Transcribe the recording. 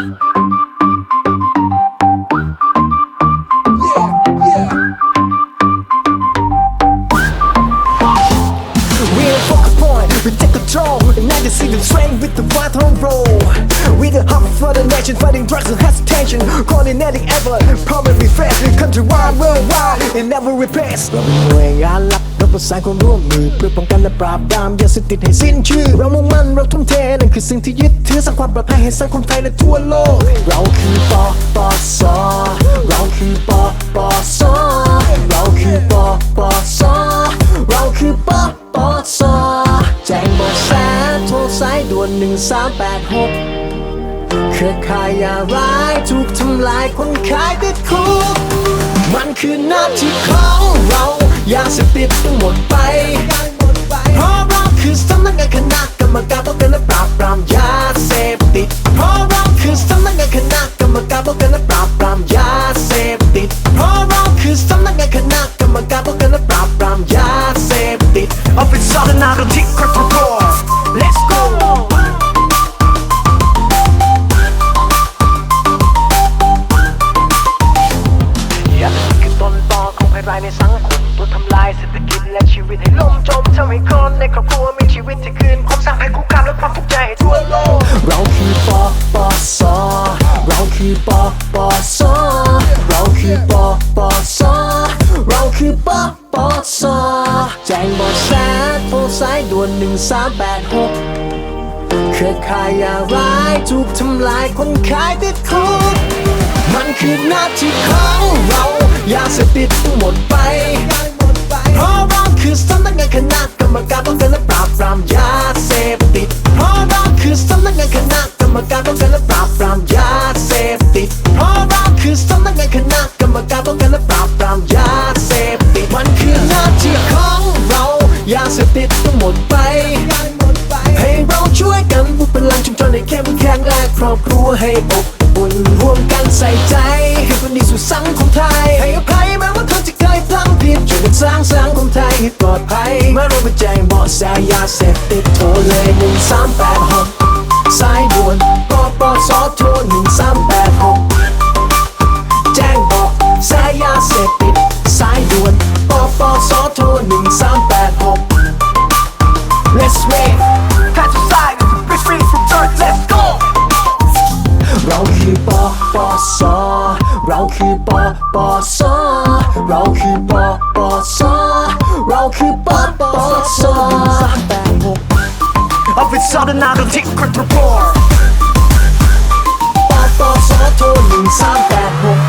We take control, and now you see the train with the right on roll. For the nation, fighting drugs and hesitation Coordinating effort, permanent refresh Countrywide, worldwide, in every place เราเป็นหน่วยงานลับเราประสานความร่วมมือเพื่อป้องกันและปราบปรามยาเสพติดให้สิ้นชื่อ เรามุ่งมั่นเราทุ่มเทนั่นคือสิ่งที่ยึดถือสร้างความปลอดภัยให้สังคมไทยและทั่วโลก เราคือปอปอสอเราคือปอปอสอเราคือปอปอสอเราคือปอปอสอแจ้งเบาะแสโทรสายด่วน 1386 รือข่ายยาร้ายถูกทำลายคนขายติดคุก มันคือหน้าที่ของเรายาเสพติดต้องหมดไป เพราะเราคือสำนักงานคณะกรรมการป้องกันและปราบปรามยาเสพติด เพราะเราคือสำนักงานคณะกรรมการป้องกันและปราบปรามยาเสพติด เพราะเราคือสำนักงานคณะกรรมการป้องกันและปราบปรามยาเสพติด Officer ธนาคารที่ครบทุ ทำลายเศรษฐกิจและชีวิตให้ล่มจมทำให้คนในครอบครัวมีชีวิตที่คืนความสร้างภัยคุกคามและความทุกข์ใจให้ทั่วโลกเราคือปอปอสอเราคือปอปอสอเราคือปอปอสอเราคือปอปอสอแจ้งบาะแสโทรสายด่วน1386เครือข่ายยาร้ายถูกทำลายคนขายติดคุกมันคือหน้าที่ของเรายาเสพติดหมดไป ลังชุมชนให้เข้มแข็งและครอบครัวให้อบอุ่นร่วมกันใส่ใจคือคนดีสู่สังคมไทย ให้อภัยแม้ว่าเขาจะเคยพลั้งผิดช่วยกันสร้างสังคมไทยให้ปลอดภัยมื่อเราไปแจ้งเบาะแสยาเสพติดโทรเลย1386สามแปดหกสายด่วนปปสโทร1386แปดหกแจ้งเบาะแสยาเสพติด สายด่วนปปสโทร1386 ปอปอสอเราคือปอปอสอเราคือปอปอสอแปดหก Officer ธนาคารที่ครบทุกคนปอปอสอโทรหนึ่งสาม